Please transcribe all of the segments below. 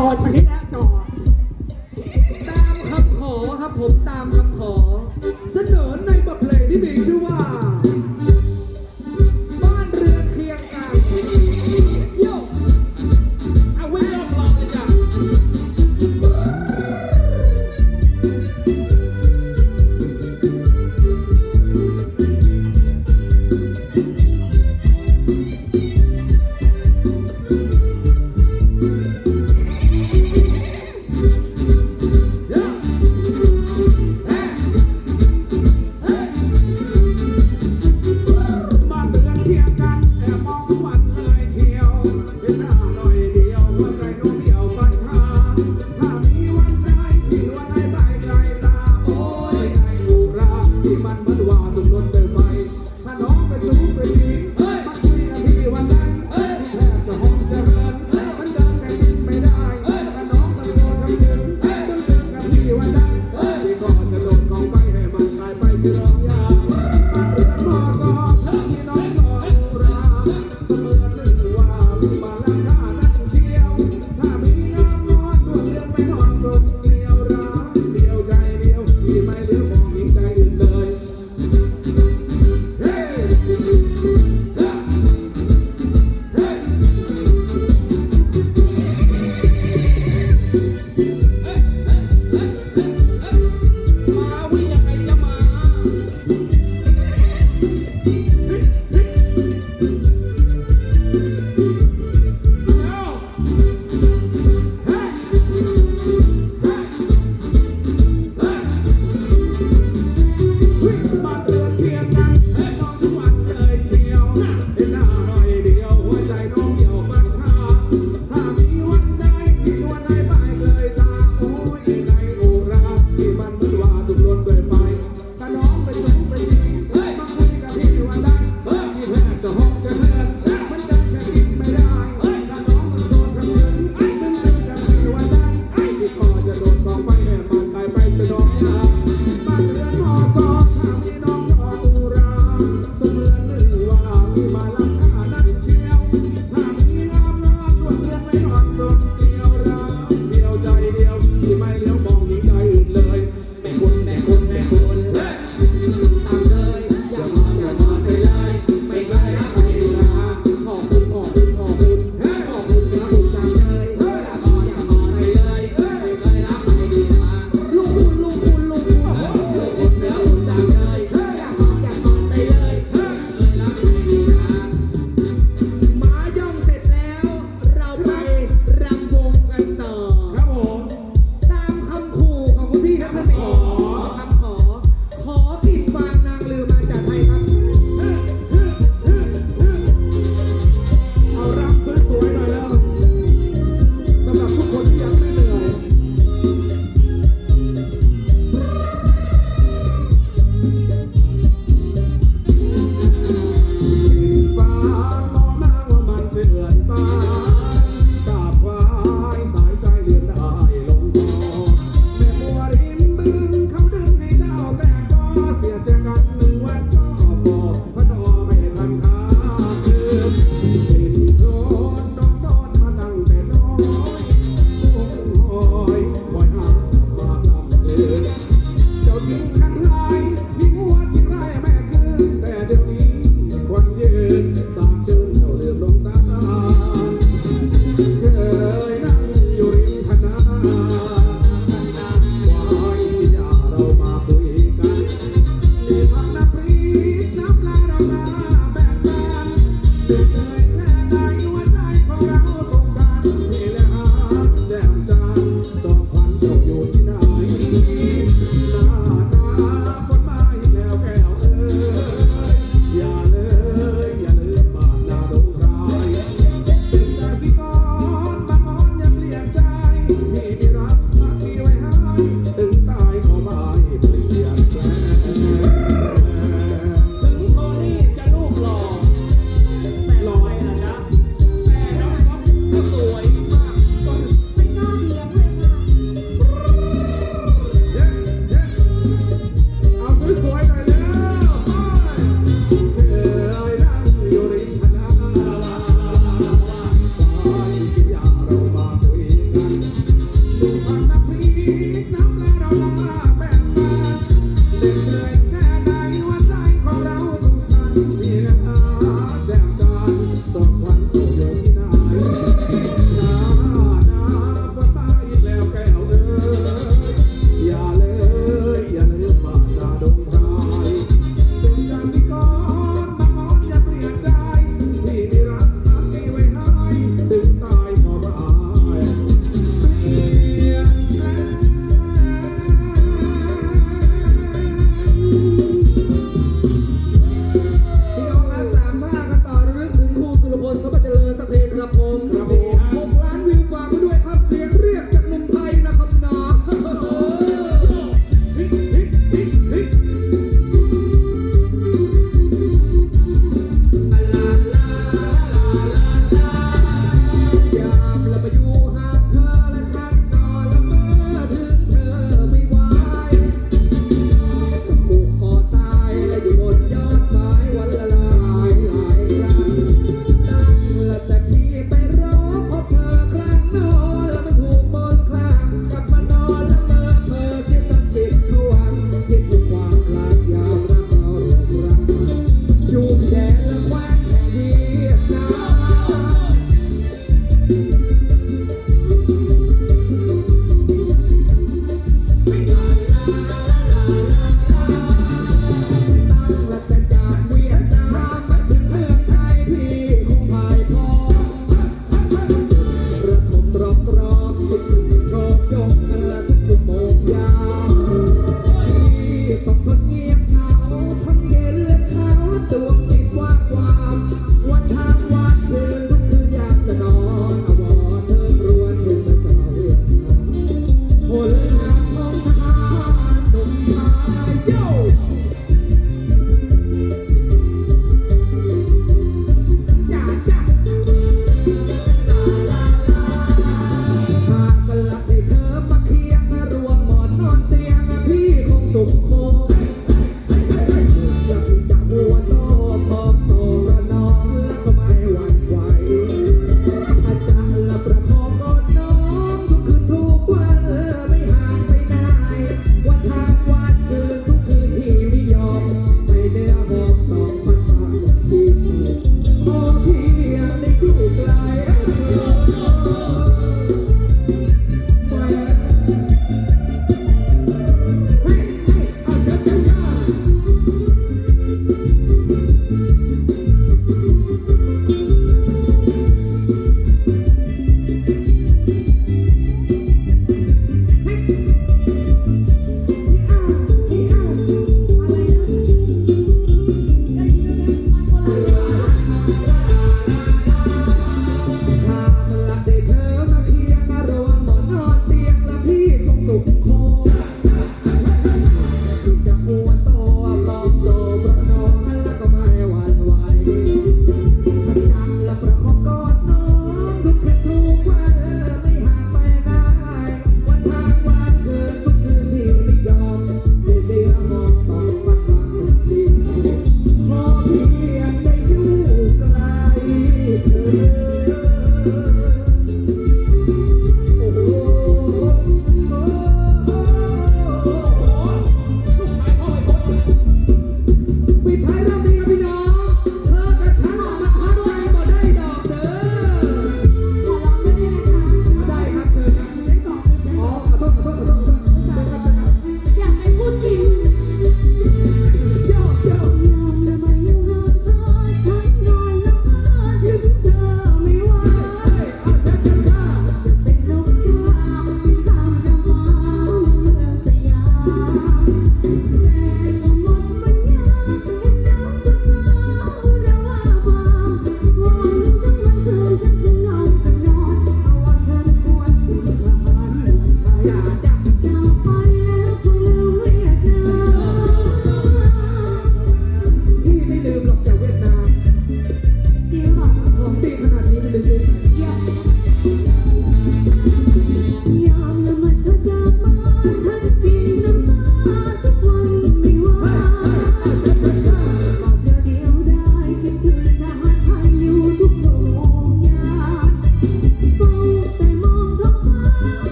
ต่อจากนี้แล้วต่อตามคำขอครับผมตามคำขอ เสนอใน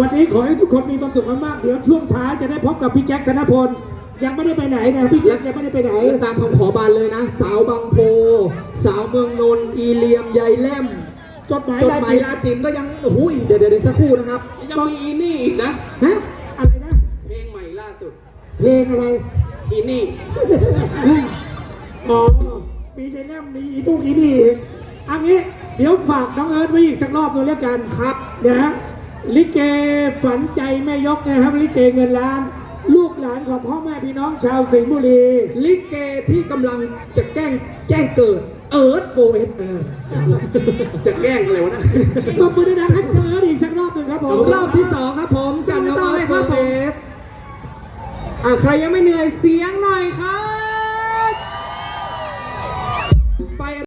วันนี้ขอให้ทุกคนมีความสุขมากๆ เดี๋ยวช่วงท้ายจะได้พบกับพี่แจ็คธนพล ยังไม่ได้ไปไหนนะพี่แจ็คยังไม่ได้ไปไหนและตามคำขอบานเลยนะ สาวบางโพ สาวเมืองนนท์อีเลียมใยแล่มจดหมายจดลาหมายจิตลาจิมก็ยังโอ้โหเดี๋ยวเดี๋ยวเดี๋ยวสักครู่นะครับยังมีอีนี่อีกนะฮะอะไรนะ เพลงใหม่ล่าสุด เพลงอะไร อีนี่อ๋อมีใจแนมมีอีนุกอีนี่อีกเอันนี้เดี๋ยวฝากน้องเอิร์ธไว้อีกสักรอบหนึงแล้วกันครับนะฮะ ลิเกฝันใจแม่ยกนะครับ ลิเกเงินล้าน ลูกหลานของพ่อแม่พี่น้องชาวสิงห์บุรี ลิเกที่กำลังจะแกล้งแจ้งเกิดเอิร์ธโฟเอสเออจะแกล้งอะไรวะนะตบมือดังๆให้เจออีกสักรอบหนึ่งครับผมรอบที่สองครับผมกับน้องสู้ต่อเลยโฟครับผมเอสอะใครยังไม่เหนื่อยเสียงหน่อยครับ